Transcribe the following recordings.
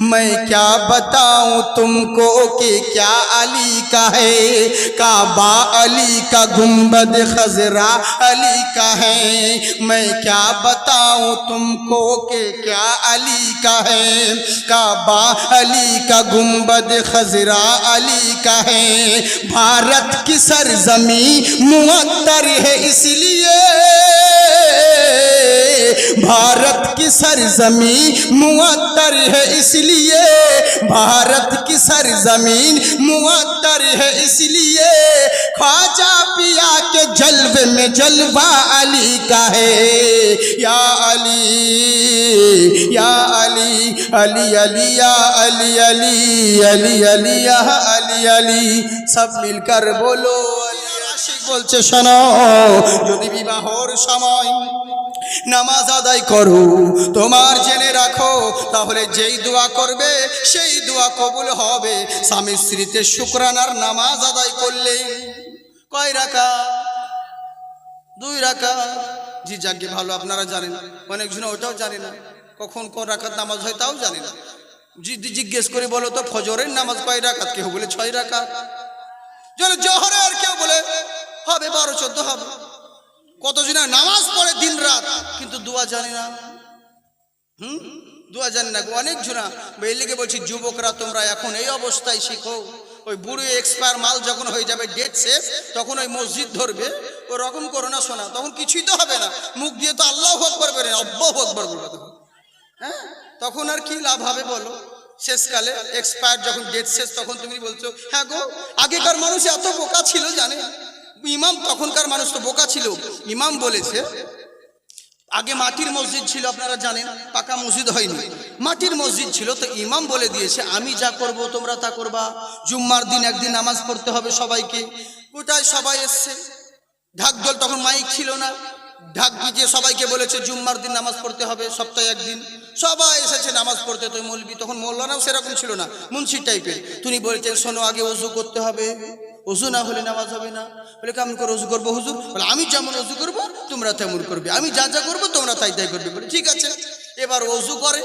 میں کیا بتاؤں تم کو کہ کیا علی کا ہے؟ کعبہ علی کا گنبد خزرہ علی کا ہے۔ میں کیا بتاؤں تم کو کہ کیا علی کا ہے؟ کعبہ علی کا گنبد خزرہ علی کا ہے۔ بھارت کی سرزمین معطر ہے اس لیے بھارت کی سرزمین معطر ہے اس لیے بھارت کی سرزمین معطر ہے اس لیے خواجہ پیا کے جلوے میں جلوہ علی کا ہے۔ یا علی یا علی علی علی، یا علی علی علی علی، یا علی علی۔ سب مل کر بولو، علی عاشق بلچشنو جو دی যদি বিবাহর شمائن۔ নামাজ আদায় করো। তোমার জেনে রাখো, তাহলে যেই দোয়া করবে, সেই দোয়া কবুল হবে। স্বামী স্ত্রীতে শুক্রানার নামাজ আদায় করলে কয় রাখা দুই রাখা জি যাকে ভালো, আপনারা জানেন। অনেকজন ওটাও জানে না। কখন কোন রাখাত নামাজ হয় তাও জানে না। জিজ্ঞেস করে, বলো তো, ফজরের নামাজ কয় রাখাত কেউ বলে ছয় যেন জহরে আর কেউ বলে, হবে বারো, চোদ্দ হবে। কতজনে নামাজ পড়ে দিন রাত? কিন্তু দোয়া জানে না। হুম? দোয়া জানে না অনেক জনা। লিগে বলছি, যুবকরা তোমরা এখন এই অবস্থায় শিখো। ওই বুড়ো এক্সপায়ার মাল যখন হয়ে যাবে, ডেট শেষ, তখন ওই মসজিদ ধরবে। ওরকম করো না শোনা তখন কিছুই তো হবে না। মুখ দিয়ে তো আল্লাহ আকবর বেরোয় অব্বাহ আকবর বলবে হ্যাঁ? তখন আর কি লাভ হবে বলো? শেষকালে এক্সপায়ার যখন ডেট শেষ, তখন তুমি বলছো হ্যাঁ গো, আগেকার মানুষ এত বোকা ছিল জানে? ইমাম তখনকার মানুষ তো বোকা ছিল। ইমাম বলেছে, আগে মাটির মসজিদ ছিল, আপনারা জানেন, পাকা মসজিদ হয়নি। মাটির মসজিদ ছিল, তো ইমাম বলে দিয়েছে, আমি যা করব তোমরা তা করবা। জুম্মার দিন একদিন নামাজ পড়তে হবে সবাইকে। ওটাই সবাই এসছে। ঢাকদল তখন মাইক ছিল না। ঢাক দিয়ে সবাইকে বলেছে, জুম্মার দিন নামাজ পড়তে হবে, সপ্তাহে একদিন। সবাই এসেছে নামাজ পড়তে তো মৌলবি। তখন মৌলানাও সেরকম ছিল না মুন্সি টাইপের তিনি বলেছেন, শোনো, আগে অজু করতে হবে। অজু না হলে নামাজ হবে না। বলে কেমন করে অজু করব, হুজুর? বলে, আমি যেমন অজু করব, তোমরা তেমন করবে। আমি যা যা করব, তোমরা তাই তাই করবে। বলে, ঠিক আছে। এবার অজু করে।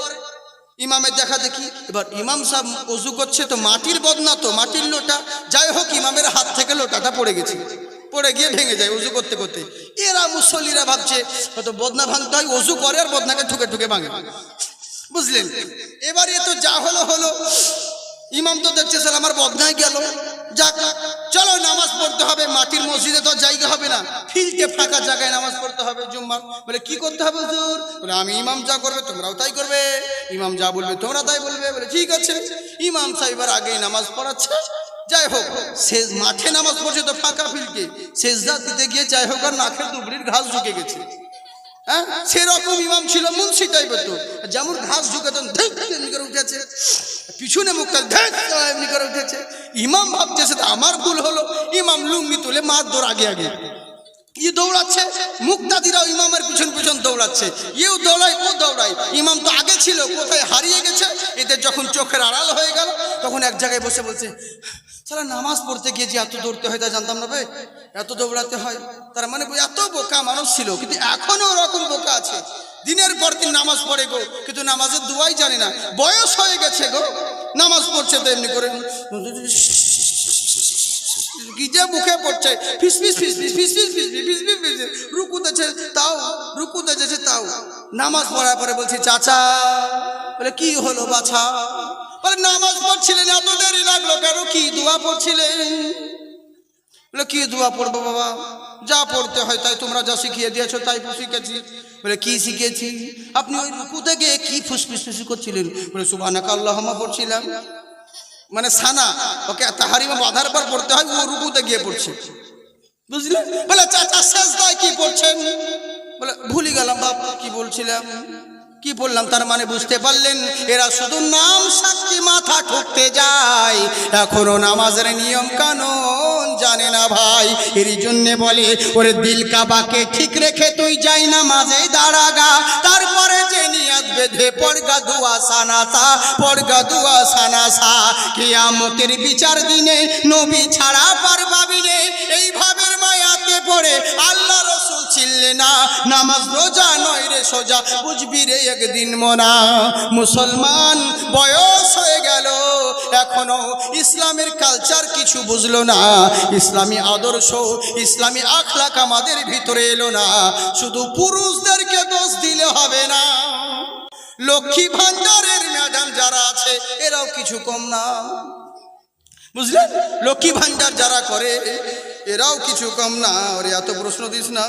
ইমামের দেখা দেখি, এবার ইমাম সাহেব অজু করছে তো মাটির বদনা তো, মাটির লোটা। যাই হোক, ইমামের হাত থেকে লোটাটা পড়ে গেছে। পড়ে গিয়ে ভেঙে যায় অজু করতে করতে। এরা মুসল্লিরা ভাবছে, হয়তো বদনা ভাঙতে হয় অজু করে আর বদনাকে ঠুকে ঠুকে ভাঙে। বুঝলেন? এবার এ তো যা হলো হলো। ইমাম তো দেখছে, স্যার, আমার বদনায় গেল। যাক, চলো, নামাজ পড়তে হবে। মাটির মসজিদে তো জায়গা হবে না। ফিল্ডে ফাঁকা জায়গায় নামাজ পড়তে হবে জুম্মার। বলে, কি করতে হবে হুজুর? বলে, আমি ইমাম যা করবে, তোমরাও তাই করবে। ইমাম যা বলবে, তোমরা তাই বলবে। বলে, ঠিক আছে। ইমাম সাহেবের আগেই নামাজ পড়াচ্ছে। যাই হোক শেষ মাঠে নামাজ পড়ছে তো ফাঁকা ফিল্ডে শেষদা দিতে গিয়ে যাই হোক আর নাকের দুবড়ির ঘাস ঢুকে গেছে। হ্যাঁ সেরকম ইমাম ছিল মুন্সি টাইপের তো। যেমন ঘাস ঢুকেতেন ধিক এমনি করে উঠেছে। পিছনে মুখটা ধিক এমনি করে উঠেছে। ইমাম সেটা আমার ভুল হলো। ইমাম লুঙ্গি তুলে মার দৌড় আগে আগে। ই দৌড়াচ্ছে? মুক্তাদিরাও ইমামের পিছন পিছন দৌড়াচ্ছে। ইও দৌড়ায়, ও দৌড়ায়। ইমাম তো আগে ছিল, কোথায় হারিয়ে গেছে? এদের যখন চোখের আড়াল হয়ে গেল, তখন এক জায়গায় বসে বলছে সারা নামাজ পড়তে গিয়ে যে এত দৌড়তে হয় তা জানতাম না ভাই। এত দৌড়াতে হয়, তার মানে এত বোকা মানুষ ছিল, কিন্তু এখনও ওরকম বোকা আছে। দিনের পর দিন নামাজ পড়ে গো, কিন্তু নামাজের দুয়াই জানে না। বয়স হয়ে গেছে গো, নামাজ পড়ছে তো এমনি করে। যে মুখে পড়ছে ফিস ফিস ফিস ফিস ফিস ফিস ফিস ফিস ফিস ফিস ফিস রুকু দেছে তাও রুকু দেছে তাও নামাজ পড়ার পরে বলছি চাচা বলে কি হলো বাছা বলে নামাজ পড়ছিলেন এত দেরি লাগল কেন কি দোয়া পড়ছিলেন বলে কি দোয়া পড়ব বাবা যা পড়তে হয় তাই তোমরা যা শিখিয়ে দিয়েছ তাই শিখেছি বলে কি শিখেছি আপনি ওই রুকু থেকে কি ফুসফুস ফুসি করছিলেন বলে সুবহানাকা আল্লাহুম্মা পড়ছিলাম মানে সানা, ওকে তাহারিমা বাঁধার পর পড়তে হয়, ও রুকুতে গিয়ে পড়ছে। বুঝলে? বলে, চাচা, শেষ কি পড়ছেন? বলে, ভুলে গেলাম বাপ, কি বলছিলাম? কি বললাম, তার মানে বুঝতে পারলেন? এরা শুধু নাম সাক্ষী মাথা ঠুকতে যায়। এখনও নামাজের নিয়ম কানুন জানে না ভাই। এর জন্য বলে, ওরে দিল কাবাকে ঠিক রেখে তুই যাই না মাঝে দাঁড়াগা। তারপরে যে নিয়াত বেঁধে পড়গা দুয়া সানাসা পড়গা দুয়া সানাসা। কিয়ামতের বিচার দিনে নবী ছাড়া পারবাবিনে এই ভাবের মায়াতে পড়ে আল্লাহ রসুল না। নামাজ রোজা নয় রে সোজা, বুঝবি রে একদিন মোনা মুসলমান বয়স এখনও ইসলামের কালচার কিছু বুঝলো না। ইসলামী আদর্শ, ইসলামী আখলাক আমাদের ভিতরে এলো না। শুধু পুরুষদেরকে দোষ দিলে হবে না। লক্ষ্মী ভান্ডারের ম্যাডাম যারা আছে, এরাও কিছু কম না। বুঝলেন? লক্ষ্মী ভান্ডার যারা করে, এরাও কিছু কম না, ওরে এত প্রশ্ন দিস না।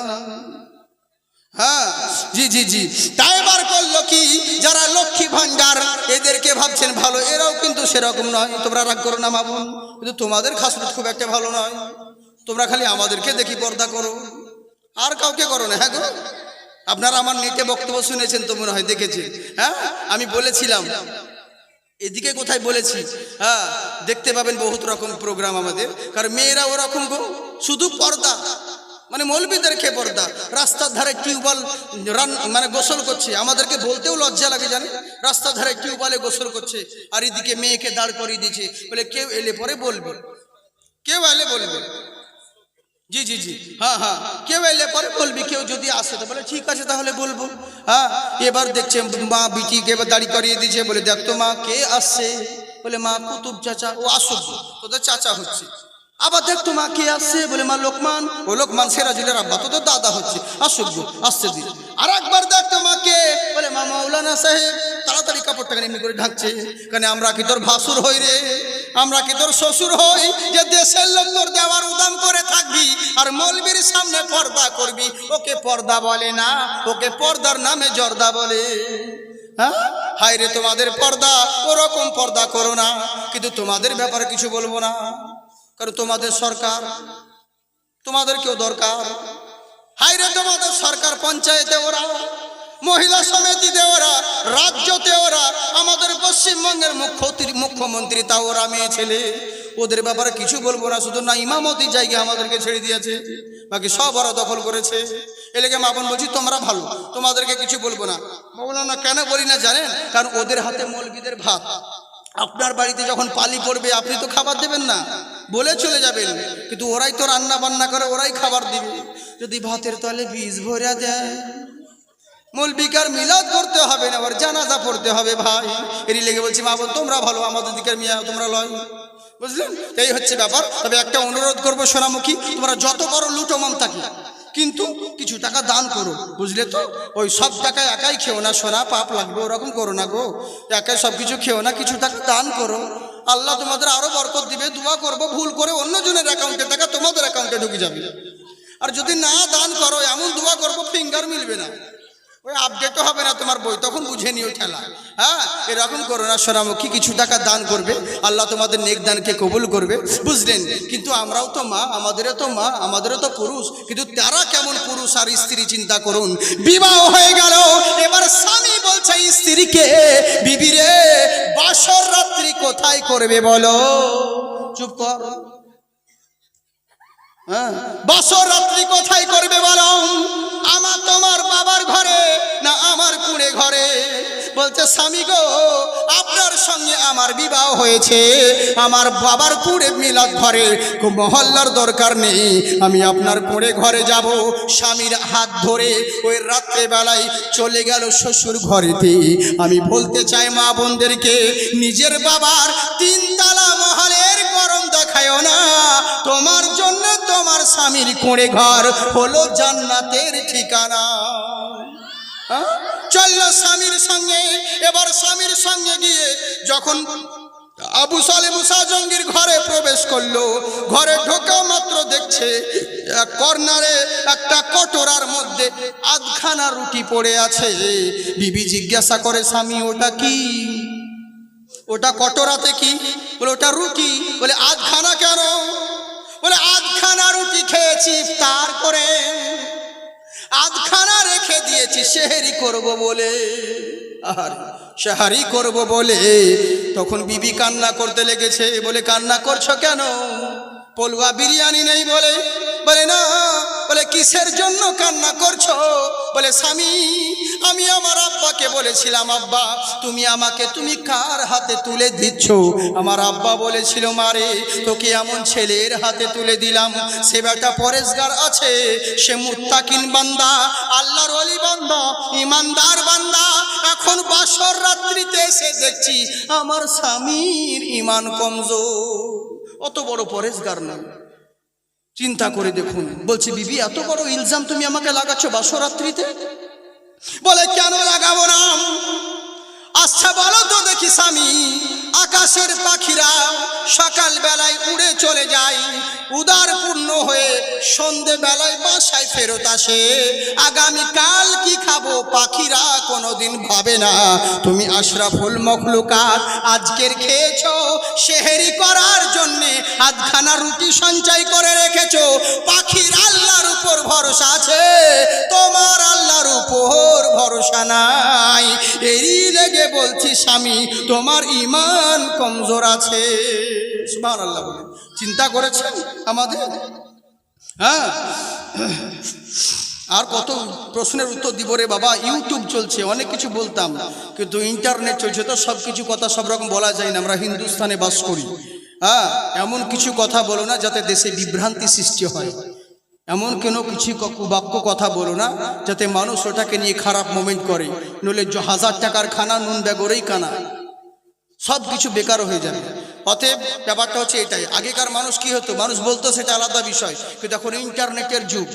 হ্যাঁ জি জি জি। তাই বার করল কি? যারা লক্ষ্মী ভান্ডার এদেরকে ভাবছেন ভালো, এরাও কিন্তু সেরকম নয়। তোমরা রাগ করো না মামুন কিন্তু তোমাদের খাসরত খুব একটা ভালো নয়। তোমরা খালি আমাদেরকে দেখি পর্দা করো। আর কাউকে করো না হ্যাঁ গো? আপনারা আমার নেটে বক্তব্য শুনেছেন তো মনে হয় দেখেছেন। হ্যাঁ আমি বলেছিলাম এদিকে কোথায় বলেছি? হ্যাঁ দেখতে পাবেন বহুত রকম প্রোগ্রাম আমাদের। কারণ মেয়েরা ওরকম গো, শুধু পর্দা। মানে মৌলবীদের কে পর্দা। রাস্তার ধারে টিউবওয়েল রান মানে গোসল করছে। আমাদেরকে বলতেও লজ্জা লাগে জানে রাস্তার ধারে টিউবওয়েলে গোসল করছে। আর এদিকে মেয়েকে দাঁড় করিয়ে দিয়েছে। বলে কেউ এলে পরে বলবে। কেউ এলে বলবে। জি জি জি। হ্যাঁ হ্যাঁ। কেউ এলে পরে বলবি, কেউ যদি আসে তো বলে, ঠিক আছে, তাহলে বলব। হ্যাঁ এবার দেখছে মা বিটিকে এবার দাড়ি করিয়ে দিচ্ছে বলে, দেখ তো মা, কে আসছে? বলে, মা কুতুব চাচা, ও আসুক। তোদের চাচা হচ্ছে। আবার দেখ তো মা কে আসছে বলে, মা লোকমান। ও লোকমান সেরাজুলের আব্বা, তোদের দাদা হচ্ছে। আসুক আসছে দিন। আর একবার দেখ তো মা কে, বলে, মা মাওলানা সাহেব, তাড়াতাড়ি কাপড়টাকে এমনি করে ঢাকছে। কারণ আমরা কি তোর ভাসুর হই রে? আমরা কি তোর শ্বশুর হই? যে দেশের লোক তোর দেওয়ার উদাম করে থাকবি আর মলবির সামনে পর্দা করবি, ওকে পর্দা বলে না, ওকে পর্দার নামে জর্দা বলে। হ্যাঁ? হায় রে, তোমাদের পর্দা ওরকম পর্দা করো না, কিন্তু তোমাদের ব্যাপারে কিছু বলব না। কারণ তোমাদের সরকার, তোমাদেরকেও দরকার। হায় রে তোমাদের সরকার পঞ্চায়েতে ওরা, মহিলা সমিতিতে ওরা, রাজ্যতে ওরা, আমাদের পশ্চিমবঙ্গের মুখ্য মুখ্যমন্ত্রী তা ওরা মেয়ে ছেলে। ওদের ব্যাপারে কিছু বলব না, শুধু না ইমামতির জায়গা আমাদেরকে ছেড়ে দিয়েছে। বাকি সব ওরা দখল করেছে। এলাকে মাপন বলছি, তোমরা ভালো, তোমাদেরকে কিছু বলব না। মৌলানা কেন বলি না জানেন? কারণ ওদের হাতে মৌলবিদের ভাত। আপনার বাড়িতে যখন পালি পড়বে, আপনি তো খাবার দেবেন না। বলে চলে যাবেন। কিন্তু ওরাই তো রান্না বান্না করে, ওরাই খাবার দিবে। যদি ভাতের তলে বীজ ভরে দেয় মৌলবিকার মিলাদ করতে হবে না, আবার জানাজা পড়তে হবে ভাই। এরই লেগে বলছি, মা বোন, তোমরা ভালো, আমাদের দিকের মিয়া, তোমরা লয়। বুঝলেন? এই হচ্ছে ব্যাপার। তবে একটা অনুরোধ করব সোনামুখী, তোমরা যত করো লুটো মমতাকে কিন্তু কিছু টাকা দান করো, বুঝলে তো? ওই সব টাকা একাই খেও না, সোনা, পাপ লাগবে, ওরকম করো না গো। একাই সব কিছু খেও না, কিছু টাকা দান করো। আল্লাহ তোমাদের আরও বরকত দিবে, দোয়া করব, ভুল করে অন্যজনের অ্যাকাউন্টে টাকা তোমাদের অ্যাকাউন্টে ঢুকে যাবে। আর যদি না দান করো, এমন দোয়া করব ফিঙ্গার মিলবে না। ওই আপডেটও হবে না তোমার বই, তখন বুঝে নিও ঠেলা। হ্যাঁ এরকম করো না, সোনামুখী কিছু টাকা দান করবে, আল্লাহ তোমাদের নেক দানকে কবুল করবে, বুঝলেন? কিন্তু আমরাও তো মা, আমাদেরও তো মা, আমাদেরও তো পুরুষ, কিন্তু তারা কেমন পুরুষ আর স্ত্রী চিন্তা করুন। বিবাহ হয়ে গেল, এবার স্বামী বলছে, স্ত্রীকে বিবিরে বাসর কোথায় করবে বলো? চুপ কর। হ্যাঁ? বাসর রাত্রি কোথায় করবে বলো? আমার তোমার বাবার ঘরে না আমার কুড়ে ঘরে? বলছে, স্বামী গো, আপনার সঙ্গে আমার বিবাহ হয়েছে। আমার বাবার কুড়ে মিলাদ ঘরে মহল্লার দরকার নেই। আমি আপনার কুড়ে ঘরে যাব। স্বামীর হাত ধরে ওই রাত্রেবেলায় চলে গেল শ্বশুর ঘরেতে। আমি বলতে চাই মা বোনদেরকে, নিজের বাবার তিনতলা মহলের গরম না। তোমার জন্য তোমার স্বামীর কোড়ে ঘর হলো জান্নাতের ঠিকানা। হ্যাঁ? চলল স্বামীর সঙ্গে। এবার স্বামীর সঙ্গে গিয়ে যখন আবু সালে মুসা জঙ্গির ঘরে প্রবেশ করল, ঘরে ঢোকা মাত্র দেখছে কর্নারে একটা কটোরার মধ্যে আধখানা রুটি পড়ে আছে। বিবি জিজ্ঞাসা করে, স্বামী, ওটা কি? ওটা কটোরাতে কি? বলে, ওটা রুটি। বলে, আধখানা কেন? বলে, আধখানা রুটি খেয়েছি তার করে আধখানা রেখে দিয়েছি, সেহেরি করব বলে। আর সেহারি করব বলে। তখন বিবি কান্না করতে লেগেছে। বলে, কান্না করছ কেন? পলুয়া বিরিয়ানি নেই বলে। বলে, না। বলে, কিসের জন্য কান্না করছ? বলে, স্বামী, আমি আমার আব্বাকে বলেছিলাম, আব্বা, তুমি আমাকে, তুমি কার হাতে তুলে দিচ্ছ? আমার আব্বা বলেছিল মারে তোকে এমন ছেলের হাতে তুলে দিলাম। সে বেটা পরেশগার আছে, সে মুত্তাকিন বান্দা, আল্লাহর অলি বান্দা, ইমানদার বান্দা। এখন বাসর রাত্রিতে এসে দেখছি, আমার স্বামীর ইমান কমজোর। অত বড় পরেশগার নয় চিন্তা করে দেখুন। বলছি, বিবি, এত বড় ইলজাম তুমি আমাকে লাগাচ্ছ বাসরাত্রিতে? বলে, কেন লাগাবো না? আচ্ছা বলো তো দেখি স্বামী, আকাশের পাখিরা সকাল বেলায় উড়ে চলে যায় উদার পূর্ণ হয়ে সন্ধে বেলায় বাসায় ফেরত আসে। আগামী কাল কি খাব? পাখিরা কোনোদিন ভাবে না। তুমি আশরাফুল মখলুকাত আজকের খেয়েছো, সেহেরি করার জন্যে আধখানা রুটি সঞ্চয় করে রেখেছ। পাখির আল্লাহর উপর ভরসা আছে। তোমার আল্লাহর উপর ভরসা নাই। এরই লেগে বলছি স্বামী, তোমার ইমান কমজোর আছে। সুবহান আল্লাহ বলে চিন্তা করেছেন আমাদের? হ্যাঁ? আর কত প্রশ্নের উত্তর দিব রে বাবা। ইউটিউব চলছে, অনেক কিছু বলতাম। কিন্তু ইন্টারনেট চলছে তো সব কিছু কথা সব রকম বলা যায় না। আমরা হিন্দুস্তানে বাস করি। হ্যাঁ এমন কিছু কথা বলো না যাতে দেশে বিভ্রান্তি সৃষ্টি হয়। এমন কেন কিছু বাক্য কথা বলো না যাতে মানুষ ওটাকে নিয়ে খারাপ মোমেন্ট করে। নইলে জ- হাজার টাকার খানা, নুন, ব্যাগরেই কানা। সব কিছু বেকার হয়ে যাবে। অতএব ব্যাপারটা হচ্ছে এটাই। আগেকার মানুষ কি হতো? মানুষ বলতো সেটা আলাদা বিষয়। কিন্তু এখন ইন্টারনেটের যুগ।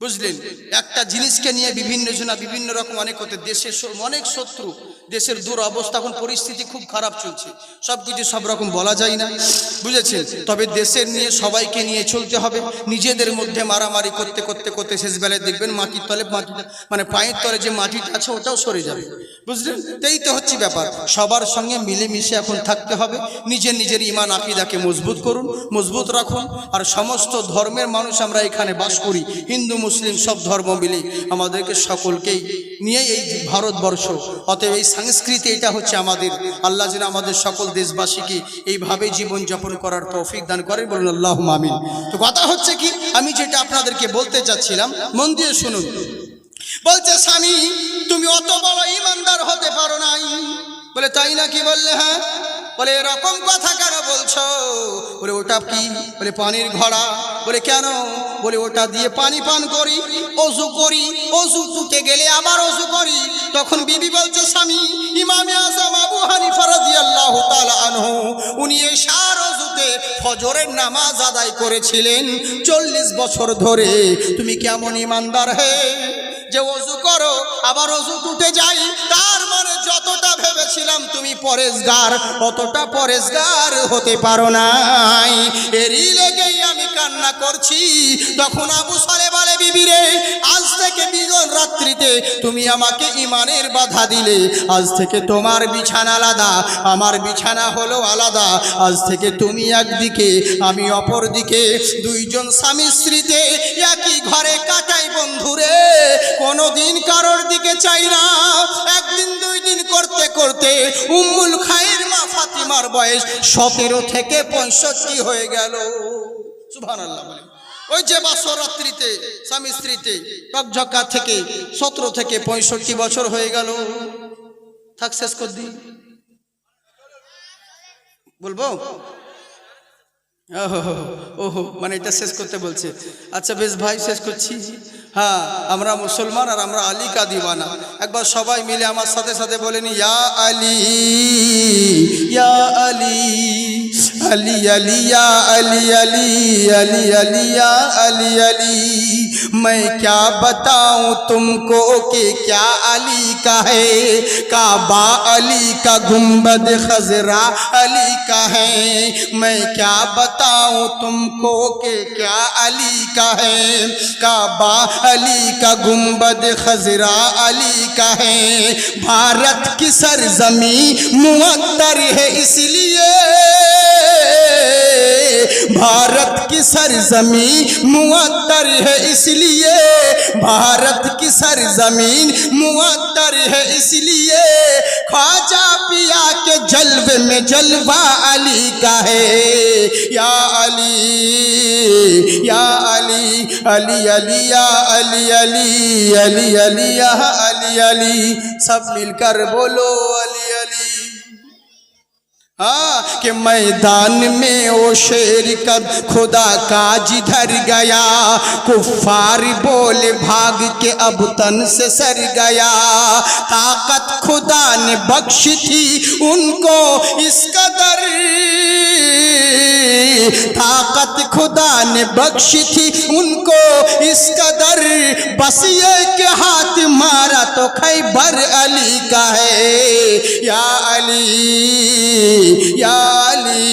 বুঝলেন? একটা জিনিসকে নিয়ে বিভিন্ন জনা, বিভিন্ন রকম অনেক হতে, দেশের অনেক শত্রু, দেশের দূর অবস্থা, এখন পরিস্থিতি খুব খারাপ চলছে। সব কিছু সব রকম বলা যায় না। বুঝেছেন? তবে দেশের নিয়ে সবাইকে নিয়ে চলতে হবে। নিজেদের মধ্যে মারামারি করতে করতে করতে শেষ বেলায় দেখবেন মাটির তলে মাটিটা মানে পায়ের তলে যে মাটিটা আছে, ওটাও সরে যাবে। বুঝলেন? তো এই তো হচ্ছে ব্যাপার। সবার সঙ্গে মিলেমিশে এখন থাকতে হবে। নিজের নিজের ইমান, আকিদাকে মজবুত করুন, মজবুত রাখুন। আর সমস্ত ধর্মের মানুষ আমরা এখানে বাস করি। হিন্দু মুসলিম সব ধর্ম মিলে আমাদেরকে সকলকেই নিয়ে এই ভারতবর্ষ। অতএব এই সংস্কৃতি এটা হচ্ছে আমাদের। আল্লাহ যেন আমাদের সকল দেশবাসীকে এইভাবে জীবন যাপন করার তৌফিক দান করেন বলুন আল্লাহ মামিন তো কথা হচ্ছে কি, আমি যেটা আপনাদেরকে বলতে চাচ্ছিলাম, মন দিয়ে শুনুন। বলছে, স্বামী, তুমি অত বড় ইমানদার হতে পারো নাই। বলে, তাই না কি বললে হ্যাঁ। বলে, এরকম কথা কেন বলছো? বলে, ওটা কি? বলে, পানির ঘোড়া। বলে, কেন? বলে, ওটা দিয়ে পানি পান করি, অজু করি, অজু টুটে গেলে আবার অজু করি। তখন বিবি বলছে, স্বামী, ইমামে আজম আবু হানিফা রাদিয়াল্লাহু তাআলা আনহু, উনি এই সার অজুতে ফজরের নামাজ আদায় করেছিলেন চল্লিশ বছর ধরে। তুমি কেমন ইমানদার হে? যে অজু করো, আবার অজু টুটে যাই মানে যতটা ভেবেছিলাম তুমি পরেশগার, অতটা পরেশগার হতে পারো নাই। এরই লেগেই আমি কান্না করছি। তখন আবু সালে বলে বিবিরে আজ থেকে বিগত রাত্রিতে তুমি আমাকে ইমানের বাধা দিলে। আজ থেকে তোমার বিছানা আলাদা, আমার বিছানা হলো আলাদা। আজ থেকে তুমি একদিকে, আমি অপর দিকে দুইজন স্বামী স্ত্রীতে একই ঘরে কাটাই বন্ধুরে কোনোদিন কারোর দিকে চাই না। একদিন দুই দিন করতে করতে উম্মুল খায়ের মা ফাতিমার বয়স সতেরো থেকে পঁয়ষট্টি হয়ে গেল। সুবহানাল্লাহ বলে ওই যে বাসরাত্রিতে, স্বামী স্ত্রীতে টকঝকা থেকে সতেরো থেকে পঁয়ষট্টি বছর হয়ে গেল। থাক, শেষ কর দি বলব? ওহো মানে এটা শেষ করতে বলছে। আচ্ছা বেশ, ভাই, শেষ করছি। হ্যাঁ আমরা মুসলমান আর আমরা আলী কা দিওয়ানা। একবার সবাই মিলে আমার সাথে সাথে বলেন ইয়া আলী ইয়া আলী আলী আলী, ইয়া আলী আলী আলী আলী, ইয়া আলী আলী। میں کیا بتاؤں تم کو کہ کیا علی کا ہے؟ کعبہ علی کا گنبد خزرہ علی کا ہے۔ میں کیا بتاؤں تم کو کہ کیا علی کا ہے؟ کعبہ علی کا گنبد خزرہ علی کا ہے۔ بھارت کی سرزمین معطر ہے اس لیے بھارت کی سرزمین مواتر ہے، اس لیے بھارت کی سرزمین مواتر ہے، اس لیے خواجہ پیا کے جلوے میں جلوہ علی کا ہے۔ یا علی یا علی علی علی علی علی علی علی علی علی، سب مل کر بولو علی علی۔ کہ میدان میں وہ شیر کب خدا کا جدھر گیا، کفار بولے بھاگ کے اب تن سے سر گیا۔ طاقت خدا نے بخش تھی ان کو اس قدر۔ طاقت خدا نے بخش تھی ان کو اس قدر۔ بس یہ کہ ہاتھ مارا تو خیبر علی کا ہے۔ یا علی ইয়ালি